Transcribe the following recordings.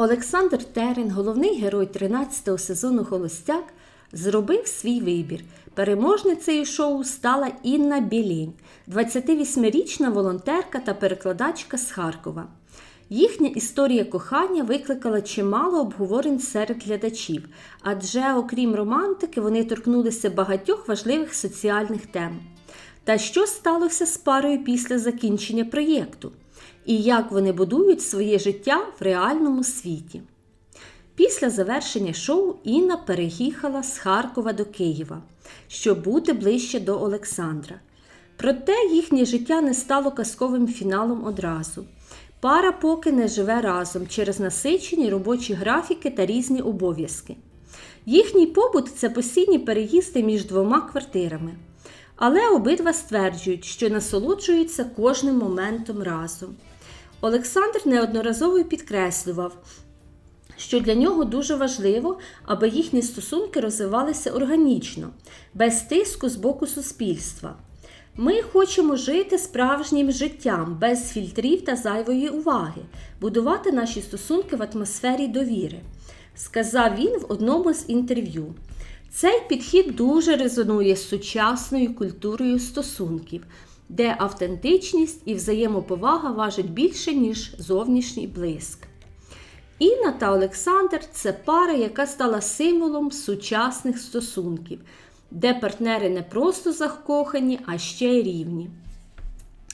Олександр Терен, головний герой 13-го сезону Холостяк, зробив свій вибір. Переможницею шоу стала Інна Білінь, 28-річна волонтерка та перекладачка з Харкова. Їхня історія кохання викликала чимало обговорень серед глядачів, адже, окрім романтики, вони торкнулися багатьох важливих соціальних тем. Та що сталося з парою після закінчення проєкту? І як вони будують своє життя в реальному світі? Після завершення шоу Інна переїхала з Харкова до Києва, щоб бути ближче до Олександра. Проте їхнє життя не стало казковим фіналом одразу. Пара поки не живе разом через насичені робочі графіки та різні обов'язки. Їхній побут це постійні переїзди між двома квартирами. Але обидва стверджують, що насолоджуються кожним моментом разом. Олександр неодноразово підкреслював, що для нього дуже важливо, аби їхні стосунки розвивалися органічно, без тиску з боку суспільства. Ми хочемо жити справжнім життям, без фільтрів та зайвої уваги, будувати наші стосунки в атмосфері довіри, сказав він в одному з інтерв'ю. Цей підхід дуже резонує з сучасною культурою стосунків, де автентичність і взаємоповага важать більше, ніж зовнішній блиск. Інна та Олександр це пара, яка стала символом сучасних стосунків, де партнери не просто закохані, а ще й рівні.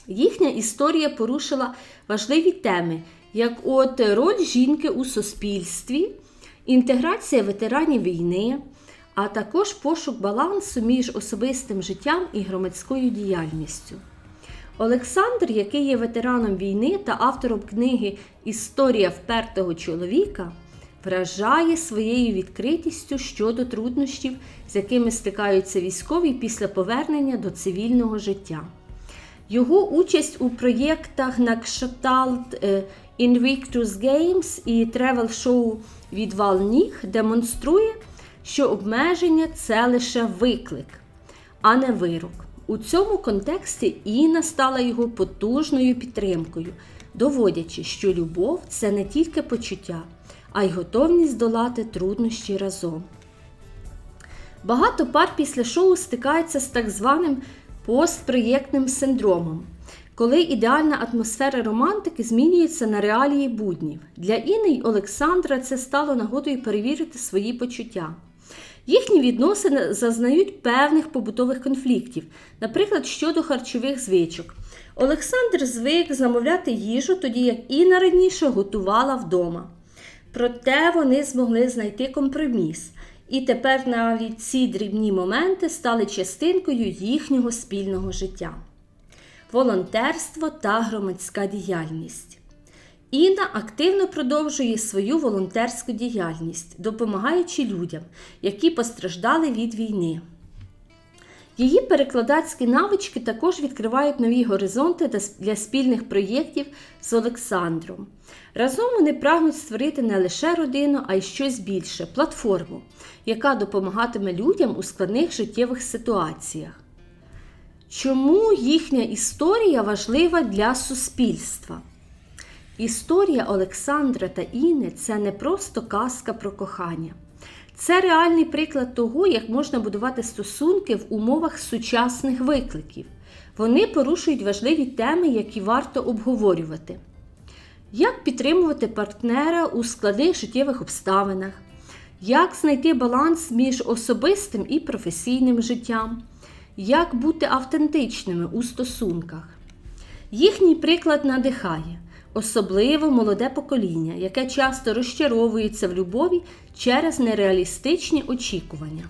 Їхня історія порушила важливі теми, як от роль жінки у суспільстві, інтеграція ветеранів війни, а також пошук балансу між особистим життям і громадською діяльністю. Олександр, який є ветераном війни та автором книги Історія впертого чоловіка, вражає своєю відкритістю щодо труднощів, з якими стикаються військові після повернення до цивільного життя. Його участь у проєктах на кшталт е, Invictus Games і тревел-шоу Відвал ніг демонструє, що обмеження це лише виклик, а не вирок. У цьому контексті Інна стала його потужною підтримкою, доводячи, що любов це не тільки почуття, а й готовність долати труднощі разом. Багато пар після шоу стикаються з так званим постпроєктним синдромом, коли ідеальна атмосфера романтики змінюється на реалії буднів. Для Інни й Олександра це стало нагодою перевірити свої почуття. Їхні відносини зазнають певних побутових конфліктів, наприклад, щодо харчових звичок. Олександр звик замовляти їжу, тоді як Інна раніше готувала вдома. Проте вони змогли знайти компроміс, і тепер навіть ці дрібні моменти стали частинкою їхнього спільного життя. Волонтерство та громадська діяльність. Інна активно продовжує свою волонтерську діяльність, допомагаючи людям, які постраждали від війни. Її перекладацькі навички також відкривають нові горизонти для спільних проєктів з Олександром. Разом вони прагнуть створити не лише родину, а й щось більше платформу, яка допомагатиме людям у складних життєвих ситуаціях. Чому їхня історія важлива для суспільства? Історія Олександра та Іни це не просто казка про кохання. Це реальний приклад того, як можна будувати стосунки в умовах сучасних викликів. Вони порушують важливі теми, які варто обговорювати. Як підтримувати партнера у складних життєвих обставинах, як знайти баланс між особистим і професійним життям, як бути автентичними у стосунках. Їхній приклад надихає особливо молоде покоління, яке часто розчаровується в любові через нереалістичні очікування.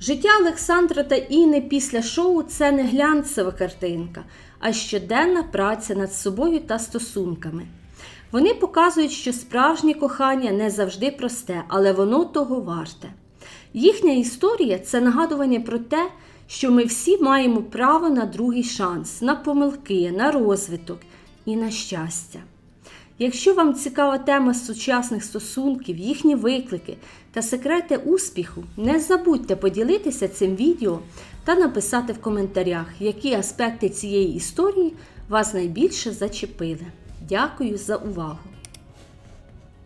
Життя Олександра та Іни після шоу це не глянцева картинка, а щоденна праця над собою та стосунками. Вони показують, що справжнє кохання не завжди просте, але воно того варте. Їхня історія це нагадування про те, що ми всі маємо право на другий шанс, на помилки, на розвиток і на щастя. Якщо вам цікава тема сучасних стосунків, їхні виклики та секрети успіху, не забудьте поділитися цим відео та написати в коментарях, які аспекти цієї історії вас найбільше зачепили. Дякую за увагу!